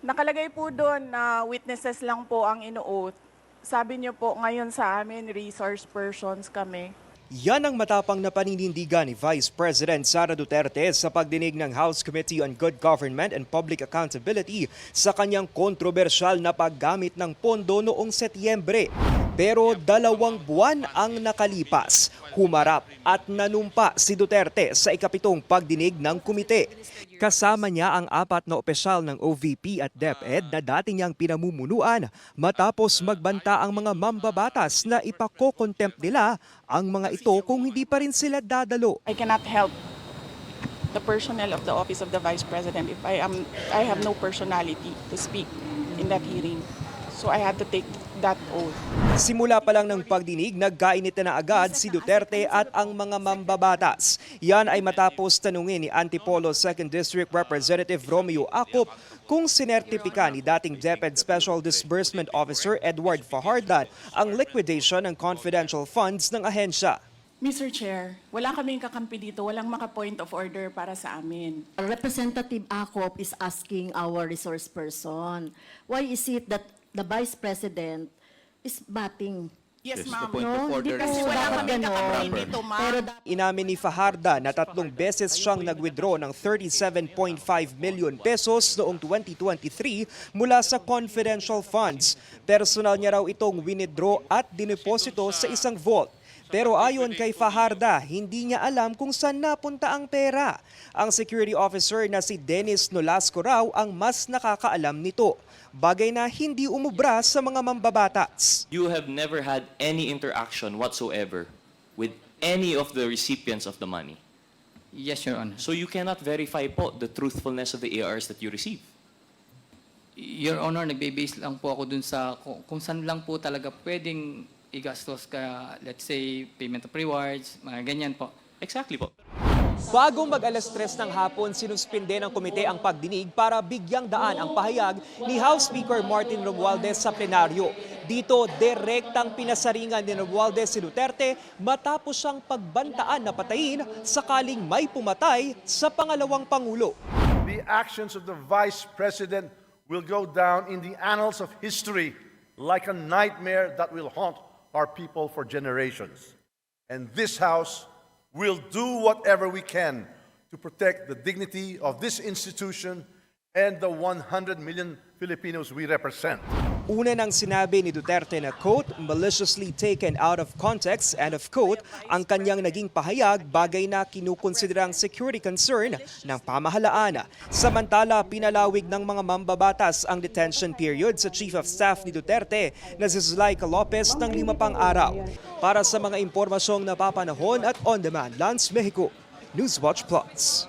Nakalagay po doon na witnesses lang po ang ino-oath. Sabi niyo po ngayon sa amin, resource persons kami. Yan ang matapang na paninindigan ni Vice President Sara Duterte sa pagdinig ng House Committee on Good Government and Public Accountability sa kanyang kontrobersyal na paggamit ng pondo noong Setyembre. Pero dalawang buwan ang nakalipas, humarap at nanumpa si Duterte sa ikapitong pagdinig ng komite. Kasama niya ang apat na opisyal ng OVP at DepEd na dati niyang pinamumunuan matapos magbanta ang mga mambabatas na ipakokontempt nila ang mga ito kung hindi pa rin sila dadalo. I cannot help the personnel of the office of the vice president if I am I have no personality to speak in that hearing. So I had to take that oath. Simula pa lang ng pagdinig, nagkainit na agad si Duterte at ang mga mambabatas. Yan ay matapos tanungin ni Antipolo 2nd District Representative Romeo Acop kung sinertipika ni dating DepEd Special Disbursement Officer Edward Fajardan ang liquidation ng confidential funds ng ahensya. Mr. Chair, wala kaming kakampi dito, walang maka-point of order para sa amin. Representative Acop is asking our resource person, why is it that the Vice President is batting? Yes, Yes, the ma'am. point of No, order is Kasi wala dapat kaming ganon. dito, ma'am. Pero da- Inamin ni Fajarda na tatlong beses siyang nag-withdraw ng 37.5 million pesos noong 2023 mula sa confidential funds. Personal niya raw itong winidraw at dineposito sa isang vault. Pero ayon kay Fajarda, hindi niya alam kung saan napunta ang pera. Ang security officer na si Dennis Nolasco raw ang mas nakakaalam nito. Bagay na hindi umubra sa mga mambabatas. You have never had any interaction whatsoever with any of the recipients of the money. Yes, Your Honor. So you cannot verify po the truthfulness of the ARs that you receive. Your Honor, nagbe-base lang po ako dun sa kung, kung saan lang po talaga pwedeng igastos ka, let's say, payment of rewards, mga ganyan po. Exactly po. Bagong mag-alas 3 ng hapon, sinuspinde ng komite ang pagdinig para bigyang daan ang pahayag ni House Speaker Martin Romualdez sa plenaryo. Dito, direktang pinasaringan ni Romualdez si Duterte matapos siyang pagbantaan na patayin sakaling may pumatay sa pangalawang Pangulo. the actions of the vice president will go down in the annals of history like a nightmare that will haunt our people for generations. And this House will do whatever we can to protect the dignity of this institution and the 100 million Filipinos we represent. Una nang sinabi ni Duterte na quote, maliciously taken out of context and of quote, ang kanyang naging pahayag bagay na kinukonsiderang security concern ng pamahalaan. Samantala, pinalawig ng mga mambabatas ang detention period sa Chief of Staff ni Duterte na si Zulaika Lopez ng lima pang araw. Para sa mga impormasyong napapanahon at on-demand, Lance Mexico, Newswatch Plus.